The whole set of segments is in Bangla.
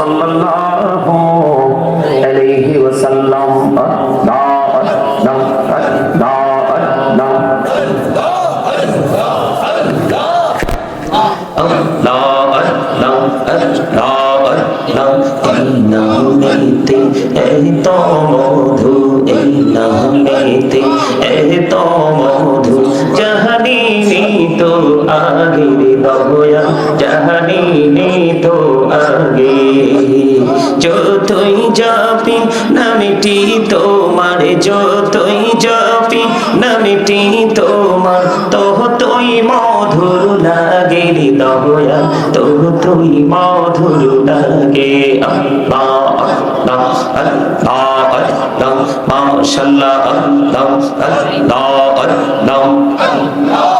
সাল্লাল্লাহু যতই যাবি নামিটি তোমার, যতই যাবি নামিটি তোমার, ততই মধুর লাগে দয়া ততই মধুর লাগে আল্লাহ আল্লাহ আল্লাহ আল্লাহ মাশাআল্লাহ আল্লাহ আল্লাহ আল্লাহ আল্লাহ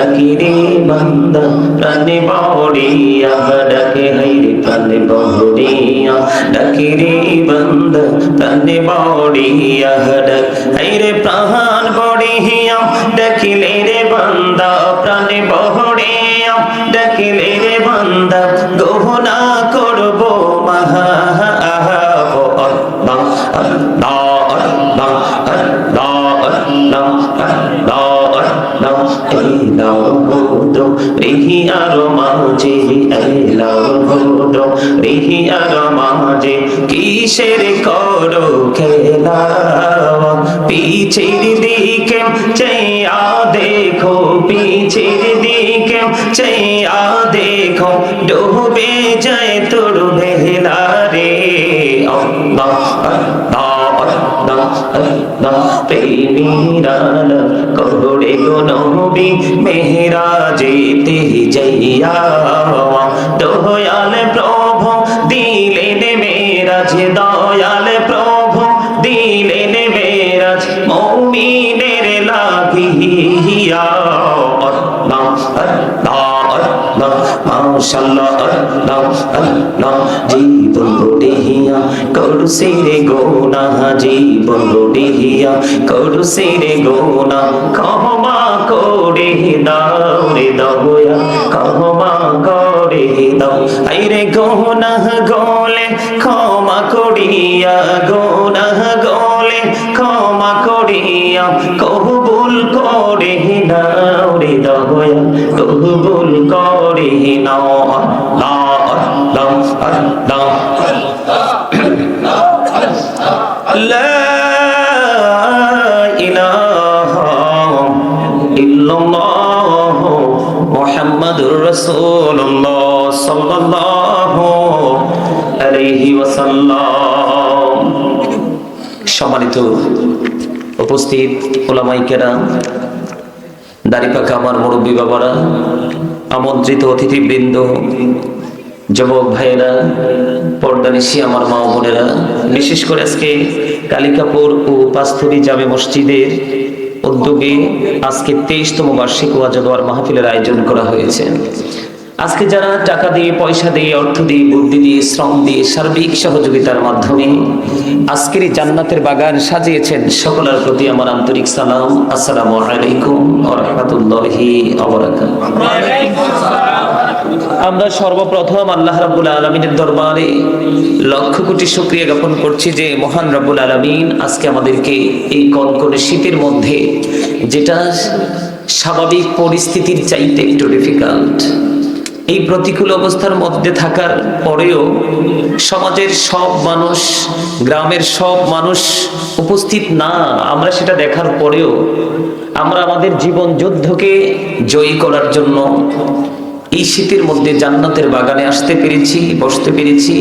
ডাকি রে বান্দা, প্রাণে বাউড়িয়া ডাকে হাইরে প্রাণে বহুদিয়া ডাকি রে বান্দা, প্রাণে বাউড়িয়া ডাক হাইরে প্রাণ বড়িয়া ডাকিলে রে বান্দা, প্রাণে বহড়িয়া ডাকিলে রে বান্দা করব মহা রিহি আর মাঝে এলাও হুদ রিহি আর মাঝে কিসের করো খেলা? পিছের দিকে চাইয়া দেখো, পিছের দিকে চাইয়া দেখো, ডুবে যায় তোর ভেলা রে। আল্লাহ। আল্লাহ প্রেমীরাল করোড়ে গো নবী মেহরা যেতে যাইয়া দয়াল প্রভু দিলেন মেরাজ দয়াল মাশাআল্লাহ আল্লাহ আল্লাহ, জীবন রোডিয়া করছে রে গোনা, জীবন রোডিয়া করছে রে গোনা, ক্ষমা করে দাও রে দয়া, ক্ষমা করে। করে দাও আইরে গোনাহ গলে ক্ষমা করিয়া গোনাহ গলে ক্ষমা করিয়া কবুল করে নাও রে দয়া কবুল করে নাও আল্লাহ আল্লাহ আল্লাহ সম্মানিত উপস্থিত ওলামাই কেরাম দাড়িপাকা আমার মুরব্বী বাবারা, আমন্ত্রিত অতিথিবৃন্দ, যুবক ভাইয়েরা পর্দানিশি আমার মা বোনেরা, বিশেষ করে আজকে কালিকাপুর ও পাস্থবী জামে মসজিদের উদ্যোগে আজকে তেইশতম বার্ষিক ওয়াজাদোয়ার মাহফিলের আয়োজন করা হয়েছে। আজকে যারা টাকা দিয়ে, পয়সা দিয়ে, অর্থ দিয়ে, বুদ্ধি দিয়ে, শ্রম দিয়ে সার্বিক সহযোগিতার মাধ্যমে আজকের জান্নাতের বাগান সাজিয়েছেন, সকলের প্রতি আমার আন্তরিক সালাম। আসসালামু আলাইকুম রাহমাতুল্লাহি আমরা সর্বপ্রথম আল্লাহ রাব্বুল আলমিনের দরবারে লক্ষ কোটি শুক্রিয়া জ্ঞাপন করছি যে মহান রাব্বুল আলমিন আজকে আমাদেরকে এই কনকনে শীতের মধ্যে যেটা স্বাভাবিক পরিস্থিতির চাইতে একটু ডিফিকাল্ট এই প্রতিকূল অবস্থার মধ্যে থাকার পরেও সমাজের সব মানুষ, গ্রামের সব মানুষ উপস্থিত না, আমরা সেটা দেখার পরেও আমরা আমাদের জীবন যুদ্ধকে জয়ী করার জন্য এই শীতের মধ্যে জান্নাতের বাগানে আসতে পেরেছি, বসতে পেরেছি।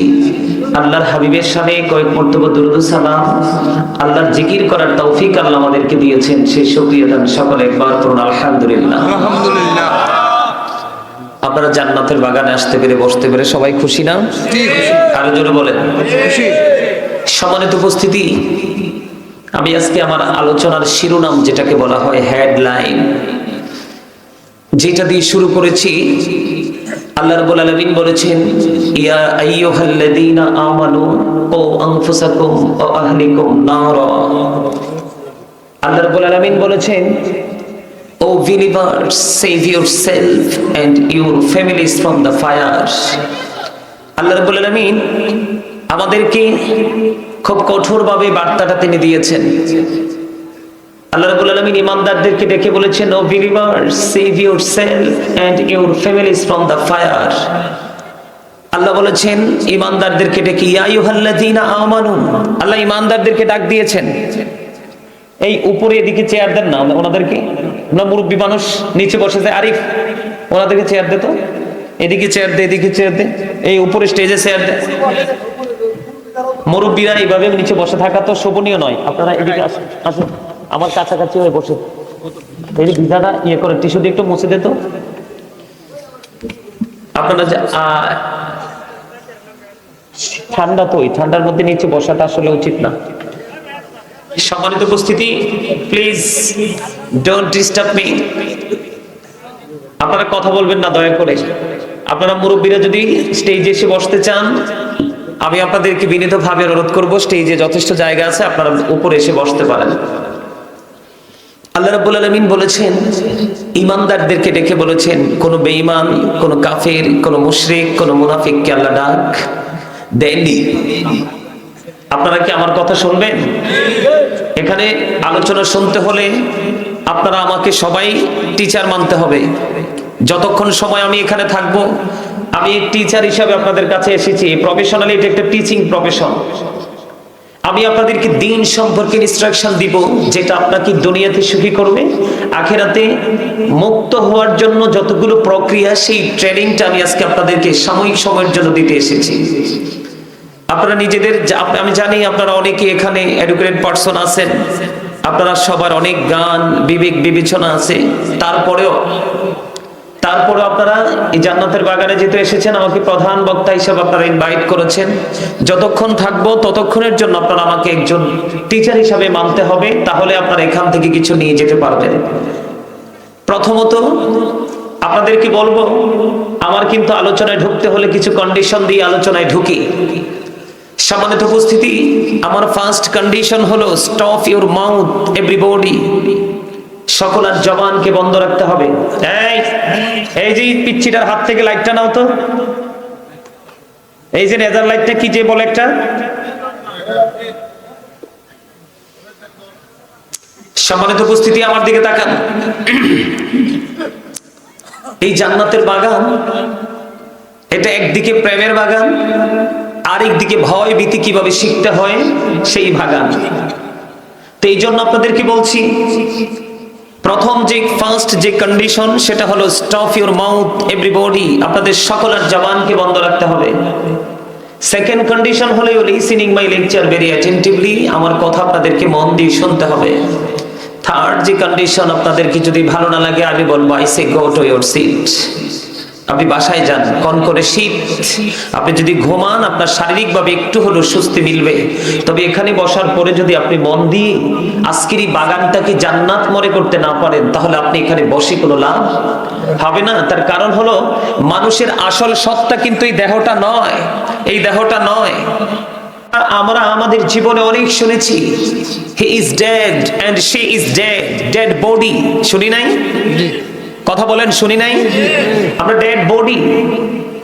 আল্লাহর হাবিবের সামনে কয়েক মর্তব্য দুরুদ সালাম। আল্লাহর জিকির করার তৌফিক আল্লাহ আমাদেরকে দিয়েছেন। সেই শুকরিয়া দান সকলে একবার করুন আলহামদুলিল্লাহ। আলহামদুলিল্লাহ। আপনারা জান্নাতের বাগানে আসতে পেরে বসতে পেরে সবাই খুশি না? আরও জোরে বলেন। সম্মানিত উপস্থিতি আমি আজকে আমার আলোচনার শিরোনাম যেটাকে বলা হয় হেডলাইন যেটা দিয়ে শুরু করেছি আল্লাহ রাব্বুল আলামিন বলেছেন ইয়া আইয়ুহাল্লাযীনা আমানু ও আনফুসাকুম ওয়া আহলিকুম নারা। আল্লাহ রাব্বুল আলামিন বলেছেন O believers, save yourself and your families from the fire. আল্লাহ রাব্বুল আলামিন আমাদেরকে খুব কঠোরভাবে বার্তাটা তিনি দিয়েছেন। আল্লাহ রাব্বুল আলামিন ইমানদারদেরকে ডেকে বলেছেন O believers save yourself and your families from the fire আল্লাহ বলেছেন ইমানদারদেরকে ডেকে ইয়া আইয়ুহাল্লাযীনা আমানু। আল্লাহ ইমানদারদেরকে ডাক দিয়েছেন। এই উপরে এদিকে চেয়ার দেন না ওনাদেরকে। ওনার মুরব্বী মানুষ, নিচে বসে যায়, আরিফ, ওনাদেরকে চেয়ার দে তো। এদিকে চেয়ার দে, এদিকে চেয়ার দে। এই উপরে স্টেজে চেয়ার দে। মুরব্বীরা এইভাবে নিচে বসে থাকা তো শোভনীয় নয়। আপনারা এদিকে আসুন আসুন। আমার কাছাকাছি হয়ে বসে। এই বিধাটা ইয়ে করে টিস্যু দিয়ে একটু মুছে দে তো। আপনারা ঠান্ডা তো ওই ঠান্ডার মধ্যে নিচে বসাটা আসলে উচিত না। সম্মানিত উপস্থিতি প্লিজ ডোন্ট ডিস্টার্ব মি আপনারা কথা বলবেন না, দয়া করে। আপনারা মুরব্বীরা যদি স্টেজে এসে বসতে চান, আমি আপনাদেরকে বিনীতভাবে অনুরোধ করব স্টেজে যথেষ্ট জায়গা আছে, আপনারা উপরে এসে বসতে পারেন। আল্লাহ রাব্বুল আলামিন বলেছেন, ইমানদারদেরকে ডেকে বলেছেন, কোন বেঈমান, কোন কাফের, কোন মুশরিক, কোন মুনাফিককে আল্লাহ ডাক দেননি। আপনারা কি আমার কথা শুনবেন? এখানে আলোচনা শুনতে হলে আপনারা আমাকে সবাই টিচার মানতে হবে। যতক্ষণ সময় আমি এখানে থাকব, আমি টিচার হিসাবে আপনাদের কাছে এসেছি। প্রফেশনালি এটা একটা টিচিং প্রফেশন আমি আপনাদেরকে দিন সম্পর্কে ইনস্ট্রাকশন দিব, যেটা আপনাকে দুনিয়াতে সুখী করবে, আখেরাতে মুক্ত হওয়ার জন্য যতগুলো প্রক্রিয়া, সেই ট্রেনিংটা আমি আজকে আপনাদেরকে সাময়িক সময়ের জন্য দিতে এসেছি। আপনারা নিজেদের আমি জানি আপনারা অনেকে এখানে এডুকেটেড পার্সন আছেন। আপনারা সবার অনেক গান, বিবেক বিবেচনা আছে। তারপরেও তারপরে আপনারা এই জান্নাতের বাগানে যেতে এসেছেন, আমাকে প্রধান বক্তা হিসেবে আপনারা ইনভাইট করেছেন। যতক্ষণ থাকব ততক্ষণের জন্য আপনারা আমাকে একজন টিচার হিসাবে মানতে হবে, তাহলে আপনারা এখান থেকে কিছু নিয়ে যেতে পারবেন। প্রথমত আপনাদেরকে বলব? আমার কিন্তু আলোচনায় ঢুকতে হলে কিছু কন্ডিশন দিয়ে আলোচনায় ঢুকি। সম্মানিত উপস্থিতি, আমার ফার্স্ট কন্ডিশন হলো স্টপ ইউর মাউথ এভরিবডি সকল আর জবানকে বন্ধ রাখতে হবে। এই এই যে পিচ্ছিটার হাত থেকে লাইটটা নাও তো। এই যে নেজার লাইটটা কি যে বলে একটা? সম্মানিত উপস্থিতি, আমার দিকে তাকান। এই জান্নাতের বাগান, এটা একদিকে প্রেমের বাগান আরেক দিকে ভয় ভীতি কীভাবে শিখতে হয়, সেই বাগান। তো এই জন্য আপনাদেরকে বলছি, প্রথম যে ফার্স্ট যে কন্ডিশন সেটা হলো স্টপ ইউর মাউথ এভরিবডি আপনাদের সকলের জবানকে বন্ধ রাখতে হবে। সেকেন্ড কন্ডিশন হলো you listening my lecture very attentively আমার কথা আপনাদেরকে মন দিয়ে শুনতে হবে। থার্ড যে কন্ডিশন আপনাদেরকে যদি ভালো না লাগে, আমি বলব I say go to your seat আপনি বাসায় যান কন করে শীত। আপনি যদি ঘুমান, আপনার শারীরিকভাবে একটু হলেও স্বস্তি মিলবে। তবে এখানে বসার পরে যদি আপনি মন দিয়ে আজকের এই বাগানটাকে জান্নাত মনে করতে না পারেন, তাহলে আপনি এখানে বসে কোনো লাভ হবে না। তার কারণ হলো, মানুষের আসল সত্তা কিন্তু এই দেহটা নয়। এই দেহটা নয়। আমরা আমাদের জীবনে অনেক শুনেছি he is dead and she is dead dead body শুনি নাই? কথা বলেন শুনি নাই? আমরা ডেড বডি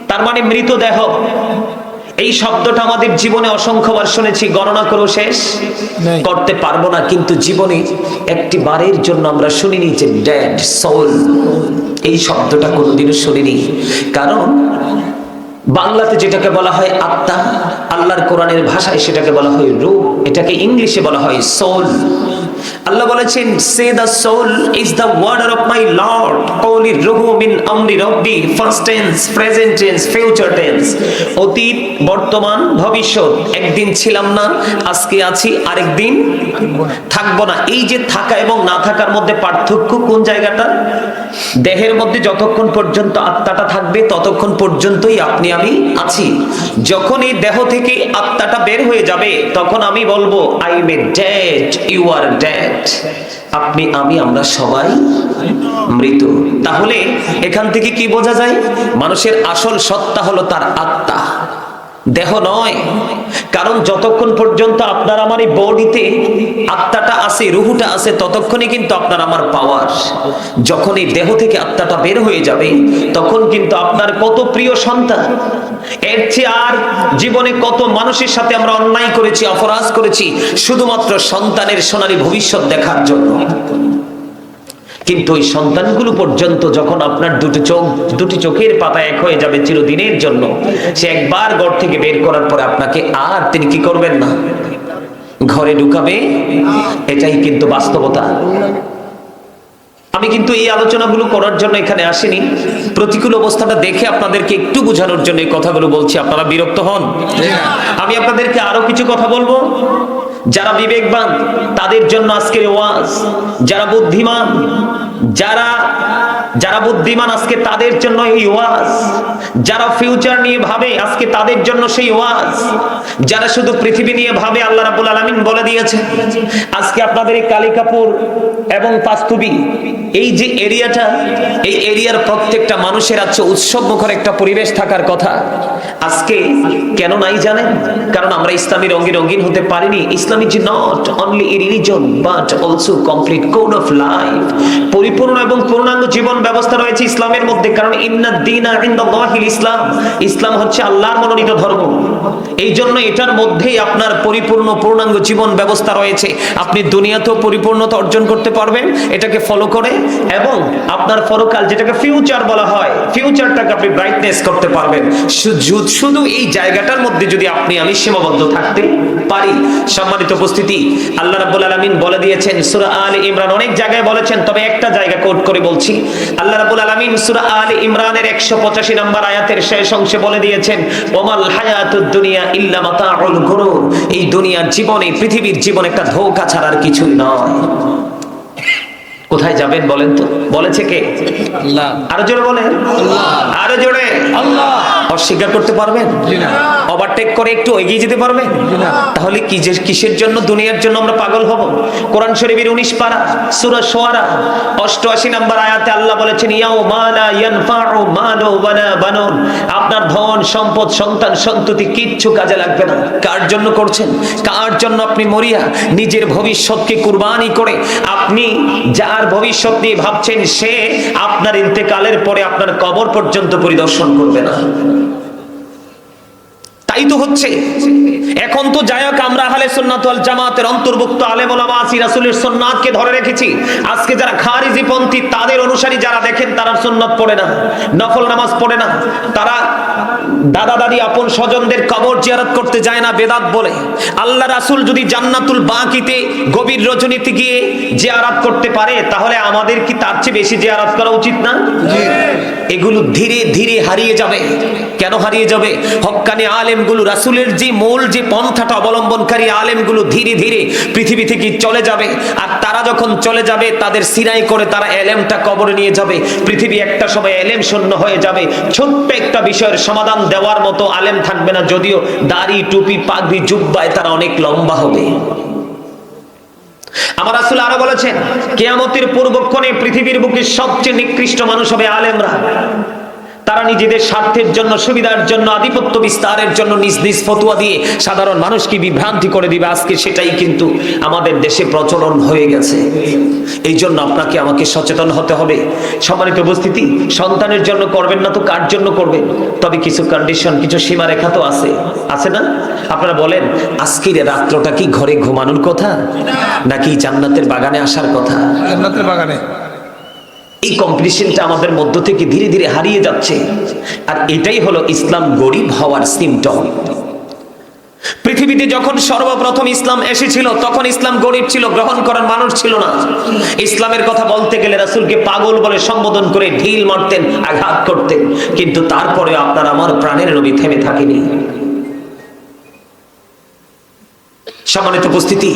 তার মানে মৃতদেহ। এই শব্দটা আমাদের জীবনে অসংখ্যবার শুনেছি গণনা করেও শেষ। করতে পারব না কিন্তু জীবনে একটি বারের জন্য আমরা শুনিনি যে ডেড সোল এই শব্দটা কোনোদিনও শুনিনি। কারণ বাংলাতে যেটাকে বলা হয় আত্মা আল্লাহর কোরআনের ভাষায় সেটাকে বলা হয় রূহ এটাকে ইংলিশে বলা হয় সোল আল্লাহ বলেছেন say the soul is the order of my lord কওলি রুহু মিন আমরি রব্বি first tense present tense future tense অতীত, বর্তমান, ভবিষ্যৎ। একদিন ছিলাম না, আজকে আছি, আরেকদিন থাকব না। এই যে থাকা এবং না থাকার মধ্যে পার্থক্য কোন জায়গাটা? দেহের মধ্যে যতক্ষণ পর্যন্ত আত্মাটা থাকবে, ততক্ষণ পর্যন্তই আপনি আমি আছি। যখন এই দেহ থেকে আত্মাটা বের হয়ে যাবে, তখন আমি বলব I may dead you are dead আপনি, আমি, আমরা সবাই মৃত। তাহলে এখান থেকে কি বোঝা যায়? মানুষের আসল সত্তা হলো তার আত্মা। দেহ নয়। কারণ যতক্ষণ পর্যন্ত আপনার আমার এই বডিতে আত্মাটা আছে, রুহুটা আছে, ততক্ষণই কিন্তু আপনার আমার পাওয়ার যখন এই দেহ থেকে আত্মাটা বের হয়ে যাবে, তখন কিন্তু আপনার কত প্রিয় সন্তান, এর চেয়ে আর জীবনে কত মানুষের সাথে আমরা অন্যায় করেছি, অপরাধ করেছি, শুধুমাত্র সন্তানের সোনালী ভবিষ্যৎ দেখার জন্য। কিন্তু ওই সন্তানগুলো পর্যন্ত যখন আপনার দুটো চোখ, দুটি চোখের পাতা এক হয়ে যাবে চিরদিনের জন্য, সে একবার ঘর থেকে বের করার পরে আপনাকে আর তিনি কি করবেন না? ঘরে ঢুকাবে? এটাই কিন্তু বাস্তবতা। আমি কিন্তু এই আলোচনাগুলো করার জন্য এখানে আসিনি। প্রতিকূল অবস্থাটা দেখে আপনাদেরকে একটু বোঝানোর জন্য এই কথাগুলো বলছি। আপনারা বিরক্ত হন। আমি আপনাদেরকে আরও কিছু কথা বলব। যারা বিবেকবান তাদের জন্য আজকের ওয়াজ যারা বুদ্ধিমান যারা যারা বুদ্ধিমান আজকে তাদের জন্য এই ওয়াজ। যারা ফিউচার নিয়ে ভাবে, আজকে তাদের জন্য সেই ওয়াজ। যারা শুধু পৃথিবী নিয়ে ভাবে, আল্লাহ রাবুল আলমিন বলে দিয়েছে আজকে আপনাদের এই কালিকাপুর এবং পাস্তুবি, এই যে এরিয়াটা, এই এরিয়ার প্রত্যেকটা মানুষের আছে উৎসব মুখর একটা পরিবেশ থাকার কথা। আজকে কেন নাই জানেন? কারণ আমরা ইসলামী রঙে রঙিন হতে পারিনি। Islam is not only religion but also complete code of life পরিপূর্ণ এবং পূর্ণাঙ্গ জীবন ব্যবস্থা রয়েছে ইসলামের মধ্যে, কারণ ইসলাম। ইসলাম হচ্ছে আল্লাহর মনোনীত ধর্ম। এই জন্য এটার মধ্যেই আপনার পরিপূর্ণ পূর্ণাঙ্গ জীবন ব্যবস্থা রয়েছে। আপনি দুনিয়াতেও পরিপূর্ণতা অর্জন করতে পারবেন, এটাকে ফলো করে, এবং আপনার পরকাল যেটাকে ফিউচার বলা হয় ফিউচারটাকে আপনি ব্রাইটনেস করতে পারবেন। শুধু এই জায়গাটার মধ্যে যদি আপনি আমি সীমাবদ্ধ থাকতে পারি সম্মানিত উপস্থিতি আল্লাহ রাব্বুল আলামিন বলে দিয়েছেন সূরা আলে ইমরান অনেক জায়গায় বলেছেন তবে একটা জায়গা কোট করে বলছি। আল্লাহ রাব্বুল আলামিন সূরা আলে ইমরানের 185 নম্বর আয়াতের শেষ অংশে বলে দিয়েছেন ওমাল হায়াতুদ দুনিয়া ইল্লা মাতাউল গুরুর। এই দুনিয়ার জীবন এই পৃথিবীর জীবন একটা ধোঁকা ছাড়ার কিছুই নয়। কোথায় যাবেন বলেন তো? বলেছে কে? আল্লাহ। আরও জোরে বলেন। আরও জোরে। আল্লাহ। অস্বীকার করতে পারবেন? ওভারটেক করে একটু এগিয়ে যেতে পারবেন? তাহলে কি যে কিসের জন্য দুনিয়ার জন্য আমরা পাগল হব? কোরআন শরীফের 19 পারা সূরা শুআরা 88 নম্বর আয়াতে আল্লাহ বলেছেন ইয়াও মালা ইয়ানফাউ মালু ওয়ালা বানুন। আপনার ধন সম্পদ সন্তান সন্ততি কিচ্ছু কাজে লাগবে না। কার জন্য করছেন? কার জন্য আপনি মরিয়া? নিজের ভবিষ্যৎকে কুরবানি করে আপনি যার ভবিষ্যৎ নিয়ে ভাবছেন সে আপনার ইন্তেকালের পরে আপনার কবর পর্যন্ত পরিদর্শন করবে না। তাই তো হচ্ছে। এখন তো যাই হোক আমরা আহলে সুন্নাত ওয়াল জামাতের অন্তর্ভুক্ত আলেম ওলামা আসি রাসূলের সুন্নাতকে ধরে রেখেছি। আজকে যারা খারিজি পন্থী তাদের অনুসারী যারা দেখেন তারা সুন্নাত পড়ে না নফল নামাজ পড়ে না। তারা দাদা দাদি আপন স্বজনদের কবর জিয়ারত করতে যায় না বেদাত বলে। আল্লাহ রাসূল যদি জান্নাতুল বাকিতে গভীর রজনীতে গিয়ে জিয়ারত করতে পারে তাহলে আমাদের কি তার চেয়ে বেশি জিয়ারত করা উচিত না? এগুলো ধীরে ধীরে হারিয়ে যাবে। কেন হারিয়ে যাবে? হক্কানি আলেমগুলো, রাসূলের যে মূল যে পন্থাটা অবলম্বনকারী আলেমগুলো ধীরে ধীরে পৃথিবী থেকে চলে যাবে আর তারা যখন চলে যাবে, তাদের সিনাই করে তারা এলেমটা কবরে নিয়ে যাবে। পৃথিবী একটা সময় এলেম শূন্য হয়ে যাবে। ছোট্ট একটা বিষয়ের সমাধান দেওয়ার মতো আলেম থাকবে না, যদিও দাড়ি, টুপি, পাগড়ি, জুব্বায় তারা অনেক লম্বা হবে। আমার আসলে আরও বলেছেন, কেয়ামতের পূর্বক্ষণে পৃথিবীর বুকে সবচেয়ে নিকৃষ্ট মানুষ হবে আলেমরা। তারা নিজেদের স্বার্থের জন্য, সুবিধার জন্য, আধিপত্য বিস্তারের জন্য নিজ নিজ ফতুয়া দিয়ে সাধারণ মানুষকে বিভ্রান্তি করে দিবে। আজকে সেটাই কিন্তু আমাদের দেশে প্রচলন হয়ে গেছে। এই জন্য আপনাকে আমাকে সচেতন হতে হবে। সম্মানিত উপস্থিতি, সন্তানের জন্য করবেন না তো কার জন্য করবেন? তবে কিছু কন্ডিশন কিছু সীমারেখা তো আছে। আছে না? আপনারা বলেন, আজকের রাত্রটা কি ঘরে ঘুমানোর কথা? নাকি জান্নাতের বাগানে আসার কথা? জান্নাতের বাগানে। এই কম্পিটিশনটা আমাদের মধ্য থেকে ধীরে ধীরে হারিয়ে যাচ্ছে। আর এটাই হলো ইসলাম গরিব হওয়ার সিমটম পৃথিবীতে যখন সর্বপ্রথম ইসলাম এসেছিল, তখন ইসলাম গরিব ছিল, গ্রহণ করার মানুষ ছিল না। ইসলামের কথা বলতে গেলে রাসূলকে পাগল বলে সম্বোধন করে ঢিল মারতেন, আঘাত করতেন। কিন্তু তারপরে আপনার আমার প্রাণের নবী থেমে থাকেনি। সম্মানিত উপস্থিতি,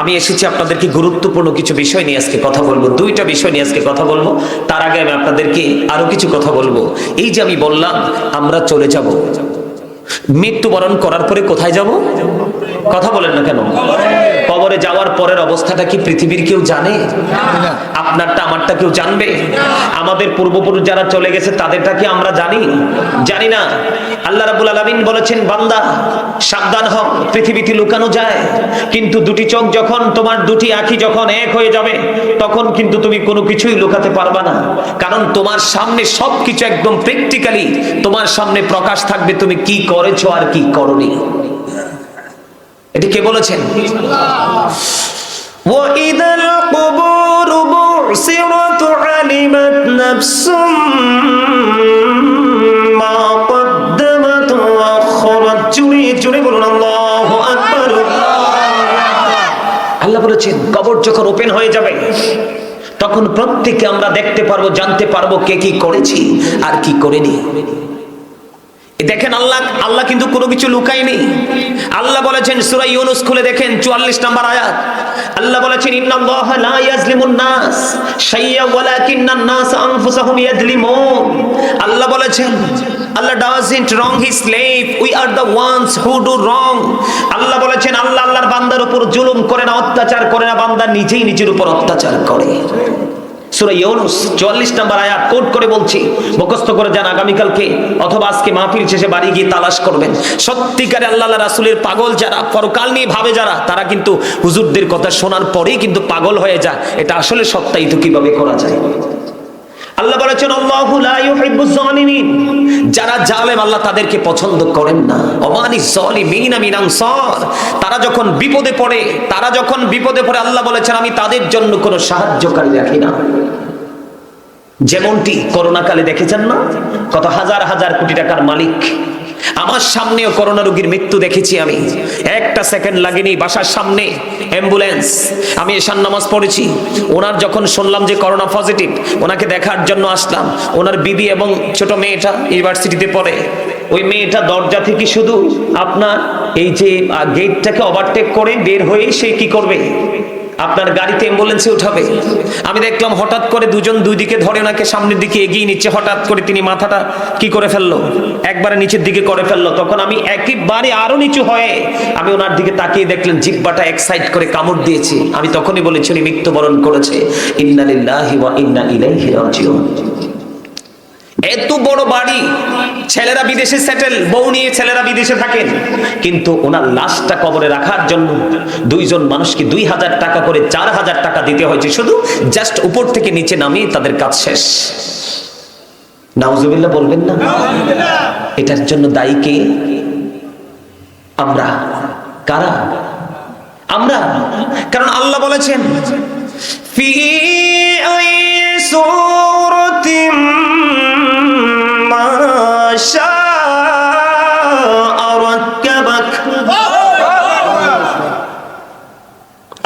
আমি এসেছি আপনাদেরকে গুরুত্বপূর্ণ কিছু বিষয় নিয়ে আজকে কথা বলব। দুইটা বিষয় নিয়ে আজকে কথা বলব। তার আগে আমি আপনাদেরকে আরও কিছু কথা বলব। এই যে আমি বললাম, আমরা চলে যাব। মৃত্যুবরণ করার পরে কোথায় যাব? কথা বলেন না কেন? কবরে যাওয়ার পরের অবস্থাটা কি পৃথিবীর কেউ জানে? আপনারটা, আমারটা কেউ জানবে? আমাদের পূর্বপুরুষ যারা চলে গেছে, তাদেরটা কি আমরা জানি? জানি না। আল্লাহ রাবুল আলমিন বলেছেন বান্দা সাবধান হও পৃথিবীতে লুকানো যায় কিন্তু দুটি চোখ যখন তোমার দুটি আঁখি যখন এক হয়ে যাবে তখন কিন্তু তুমি কোনো কিছুই লুকাতে পারবা না কারণ তোমার সামনে সবকিছু একদম প্র্যাকটিক্যালি তোমার সামনে প্রকাশ থাকবে তুমি কি করেছো আর কি করনি এটি কে বলেছেন وإذا القبور بعثرت علمت نفس জুড়ে বলুন, আল্লাহু আল্লাহ। বলেছেন, কবর যখন ওপেন হয়ে যাবে, তখন প্রত্যেকে আমরা দেখতে পারব, জানতে পারব কে কি করেছি আর কি করেনি। দেখেন আল্লাহ আল্লাহ কিন্তু কোনো কিছু লুকায়নি। আল্লাহ বলেছেন, সূরা ইউনুস খুলে দেখেন 44 নম্বর আয়াত। আল্লাহ বলেছেন, ইন্নাল্লাহা লা ইয়াজলিমুন নাস শাইয়্যা ওয়ালাকিন্নান নাস আনফুসাহুম ইয়াজলিমুন আল্লাহ বলেছেন, Allah doesn't wrong his slave we are the ones who do wrong আল্লাহ বলেছেন, আল্লাহ আল্লাহর বান্দার উপর জুলুম করে না, অত্যাচার করে না, বান্দা নিজেই নিজের উপর অত্যাচার করে। সূরা ইউনুস 44 নম্বর আয়াত কোট করে বলছি, মুখস্থ করে আগামীকালকে, অথবা আজকে শেষে গিয়ে করবেন। পাগল যারা নিয়ে ভাবে যারা, তারা কিন্তু কথা শোনার পরেই কিন্তু পাগল হয়ে যায়। এটা আসলে সত্যায়িত কীভাবে করা যায়? আল্লাহ বলেছেন, আল্লাহু লা যারা জালেম, আল্লাহ তাদেরকে পছন্দ করেন না। অমানি জালিমিন মিন আনসার। তারা যখন বিপদে পড়ে, তারা যখন বিপদে পড়ে, আল্লাহ বলেছেন, আমি তাদের জন্য কোনো সাহায্যকারী রাখি না। যেমনটি করোনা কালে দেখেছেন না? কত হাজার হাজার কোটি টাকার মালিক আমার সামনেও করোনা রোগীর মৃত্যু দেখেছি আমি। একটা সেকেন্ড লাগেনি বাসার সামনে। অ্যাম্বুলেন্স। আমি এশান নামাজ পড়েছি। ওনার যখন শুনলাম যে করোনা পজিটিভ, ওনাকে দেখার জন্য আসলাম। ওনার বিবি এবং ছোট মেয়েটা ইউনিভার্সিটিতে পড়ে। ওই মেয়েটা দরজা থেকে শুধু আপনার এই যে গেটটাকে ওভারটেক করে বের হয়েই সে কি করবে? আপনার গাড়িতে অ্যাম্বুলেন্সে উঠাবে। আমি দেখলাম হঠাৎ করে দুজন দুই দিকে ধরে ওনাকে সামনের দিকে এগিয়ে নিচ্ছে, হঠাৎ করে তিনি মাথাটা কি করে ফেলল? একবারে নিচের দিকে করে ফেলল। তখন আমি একেবারে আরও নিচু হয়ে আমি ওনার দিকে তাকিয়ে দেখলেন জিব্বাটা এক সাইড করে কামড় দিয়েছি। আমি তখনই বলেছি, উনি মৃত্যুবরণ করেছে। ইন্নালিল্লাহি ওয়া ইন্না ইলাইহি রাজিউন। এত বড় বাড়ি ছেলেরা বিদেশে সেটেল বউ নিয়ে ছেলেরা বিদেশে থাকেন। কিন্তু ওনার লাশটা কবরে রাখার জন্য দুইজন মানুষকে দুই হাজার টাকা করে, চার হাজার টাকা দিতে হয়েছে। শুধু জাস্ট উপর থেকে নিচে নামিয়ে তাদের কাজ শেষ। নাউজুবিল্লাহ বলবেন না? এটার জন্য দায়ী কে? আমরা। কারা? আমরা। কারণ আল্লাহ বলেছেন, ফি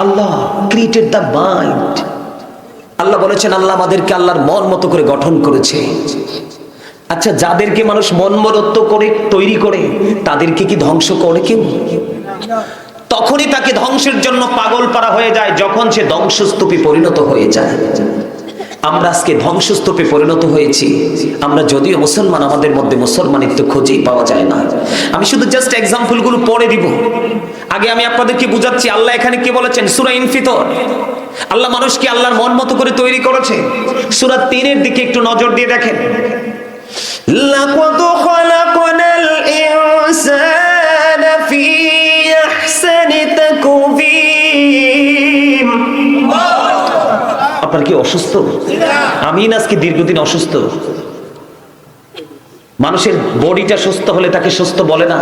আল্লাহ ক্রিয়েটেড দ্য মাইন্ড আল্লাহ বলেছেন, আল্লাহ আমাদেরকে আল্লাহর মন মতো করে গঠন করেছে। আচ্ছা যাদেরকে মানুষ মন করে, তৈরি করে, তাদেরকে কি ধ্বংস করে কেউ? তখনই তাকে ধ্বংসের জন্য পাগল পারা হয়ে যায়, যখন সে ধ্বংসস্তূপে পরিণত হয়ে যায়। আমরা আজকে ধ্বংসস্তূপে পরিণত হয়েছি। আমরা যদিও মুসলমান, আমাদের মধ্যে মুসলমানিত্ব খুঁজেই পাওয়া যায় না। আমি শুধু জাস্ট এক্সাম্পলগুলো পড়ে দিব। আগে আমি আপনাদেরকে বুঝাচ্ছি, আল্লাহ এখানে কি বলেছেন? সুরা ইনফিতর। আল্লাহ মানুষকে আল্লাহর মন মতো করে তৈরি করেছে। সুরা তিনের দিকে একটু নজর দিয়ে দেখেন। লাকত আপনার কি অসুস্থ? আমি না আজকে দীর্ঘদিন অসুস্থ। মানুষের বডিটা সুস্থ হলে তাকে সুস্থ বলে না।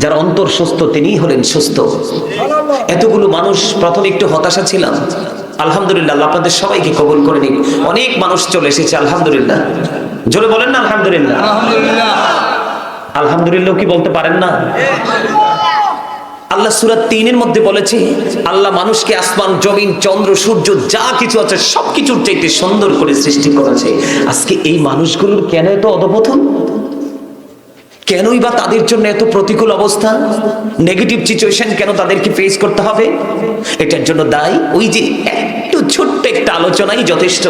যার অন্তর সুস্থ, তিনিই হলেন সুস্থ। এতগুলো মানুষ, প্রথমে একটু হতাশা ছিলাম। আলহামদুলিল্লাহ আপনাদের সবাইকে কবুল করে নিন অনেক মানুষ চলে এসেছে, আলহামদুলিল্লাহ। জোরে বলেন না, আলহামদুলিল্লাহ। আলহামদুলিল্লাহ কি বলতে পারেন না? আল্লাহ সুরাত তিনের মধ্যে বলেছে, আল্লাহ মানুষকে আসমান, জমিন, চন্দ্র, সূর্য, যা কিছু আছে, সবকিছুর চাইতে সুন্দর করে সৃষ্টি করেছে। আজকে এই মানুষগুলোর কেন এত অধপথন কেনই বা তাদের জন্য এত প্রতিকূল অবস্থা? নেগেটিভ সিচুয়েশন কেন তাদেরকে ফেস করতে হবে? এটার জন্য দায়ী? ওই যে ছোট্ট একটা আলোচনাই যথেষ্ট।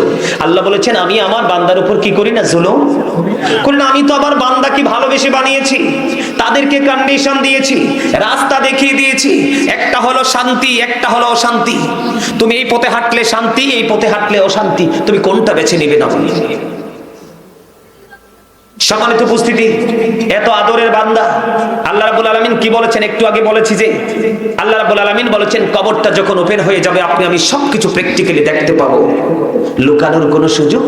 আল্লাহ বলেছেন, আমি আমার বান্দার উপর কি করি না, জুলুম? করি না আমি তো আমার বান্দাকে ভালোবেসে বানিয়েছি, তাদেরকে কন্ডিশন দিয়েছি, রাস্তা দেখিয়ে দিয়েছি। একটা হলো শান্তি, একটা হলো অশান্তি। তুমি এই পথে হাঁটলে শান্তি, এই পথে হাঁটলে অশান্তি। তুমি কোনটা বেছে নেবে না? সম্মানিত উপস্থিতি, এত আদরের বান্দা। আল্লাহ রাব্বুল আলামিন কি বলেছেন? একটু আগে বলেছি যে, আল্লাহ রাব্বুল আলামিন বলেছেন, কবরটা যখন ওপেন হয়ে যাবে, আপনি আমি সবকিছু প্র্যাকটিক্যালি দেখতে পাবো। লুকানোর কোনো সুযোগ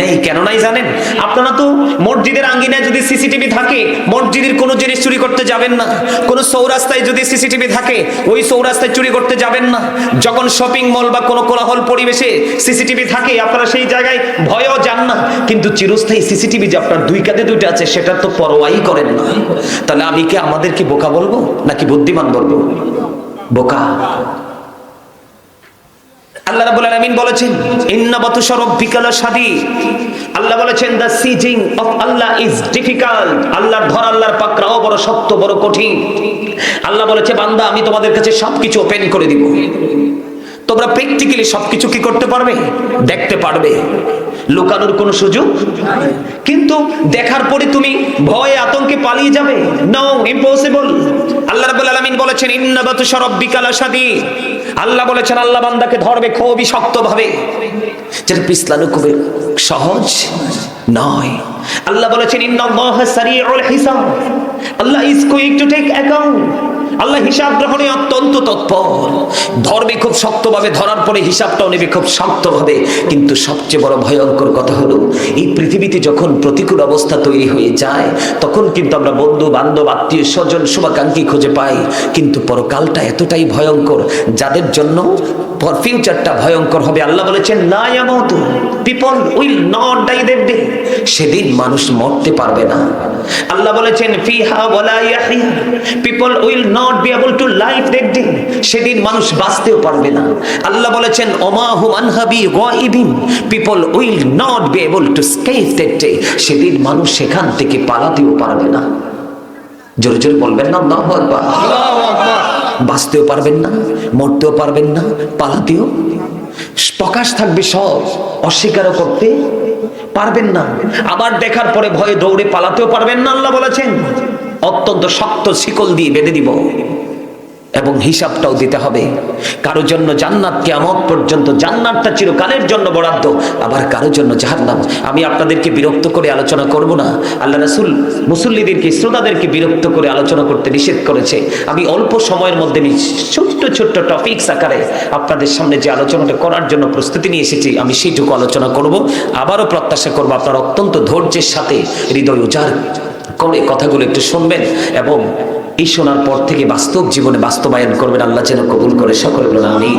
নেই। কেন নাই জানেন? আপনারা তো মসজিদের আঙ্গিনায় যদি সিসিটিভি থাকে, মসজিদের কোনো জিনিস চুরি করতে যাবেন না। কোনো চৌরাস্তায় যদি সিসিটিভি থাকে, ওই চৌরাস্তায় চুরি করতে যাবেন না। যখন শপিং মল বা কোনো কোলাহল পরিবেশে সিসিটিভি থাকে, আপনারা সেই জায়গায় ভয়ও যান না। কিন্তু চিরস্থায়ী সিসিটিভি যে আপনার দুই কাঁধে দুইটা আছে, সেটা তো পরোয়াই করেন না। তাহলে আমি কি আমাদের কি বোকা বলব নাকি বুদ্ধিমান বলব? বোকা। বড় কঠিন। আল্লাহ বান্দা, আমি তোমাদের কাছে সবকিছু ওপেন করে দিব। তোমরা প্র্যাকটিক্যালি সবকিছু কি করতে পারবে? দেখতে পারবে। লুকানোর কোনো সুযোগ? কিন্তু দেখার পরে তুমি ভয়ে আতঙ্কে পালিয়ে যাবে? নো ইম্পসিবল আল্লাহ রাব্বুল আলামিন বলেছেন, ইন্না বাতুশা রাব্বিকা লাশাদীদ আল্লাহ বলেছেন, আল্লাহ বান্দাকে ধরবে খুবই শক্ত ভাবে যেটা পিছলানো খুবই সহজ নয়। আল্লাহ বলেছেন, ইন্নাল্লাহা সারিউল হিসাব। Allah is quick to take account আল্লাহ হিসাব গ্রহণে অত্যন্ত তৎপর ধরবে খুব শক্তভাবে ধরার পরে হিসাবটাও নেবে খুব শক্তভাবে। কিন্তু সবচেয়ে বড় ভয়ঙ্কর কথা হলো, এই পৃথিবীতে যখন প্রতিকূল অবস্থা তৈরি হয়ে যায়, তখন কিন্তু আমরা বন্ধু, বান্ধব, আত্মীয় স্বজন শুভাকাঙ্ক্ষী খুঁজে পাই। কিন্তু পরকালটা এতটাই ভয়ঙ্কর, যাদের জন্য ফর ফিউচারটা ভয়ঙ্কর হবে। আল্লাহ বলেছেন না ইয়ামতু, people will not die that day. সেদিন মানুষ মরতে পারবে না। আল্লাহ বলেছেন, ফিহা Yahya, people will not be able to that day সেদিন মানুষ বাঁচতেও পারবে না। আল্লাহ বলেছেন ওমা হুম আনহাবি গায়িবিন। People will not be able to escape that day সেদিন মানুষ সেখান থেকে পালাতেও পারবে না। জোরে জোরে বলবেন না আল্লাহু আকবার। বাঁচতেও পারবেন না মরতেও পারবেন না পালাতেও। প্রকাশ থাকবে সব অস্বীকারও করতে পারবেন না। আবার দেখার পরে ভয়ে দৌড়ে পালাতেও পারবেন না আল্লাহ বলেছেন। অত্যন্ত শক্ত শিকল দিয়ে বেঁধে দিব এবং হিসাবটাও দিতে হবে। কারোর জন্য জান্নাত কেমন পর্যন্ত জান্নাতটা চিরকালের জন্য বরাদ্দ, আবার কারোর জন্য জাহান্নাম। আমি আপনাদেরকে বিরক্ত করে আলোচনা করব না। আল্লাহ রাসূল মুসল্লিদেরকে, শ্রোতাদেরকে বিরক্ত করে আলোচনা করতে নিষেধ করেছে। আমি অল্প সময়ের মধ্যে ছোট্ট ছোট্ট টপিকস আকারে আপনাদের সামনে যে আলোচনাটা করার জন্য প্রস্তুতি নিয়ে এসেছি, আমি সেইটুকু আলোচনা করব। আবারও প্রত্যাশা করব আপনার অত্যন্ত ধৈর্যের সাথে হৃদয় উজাড় করে কথাগুলো একটু শুনবেন এবং এই শোনার পর থেকে বাস্তব জীবনে বাস্তবায়ন করবেন, আল্লাহ যেন কবুল করে সকলে বলে আমি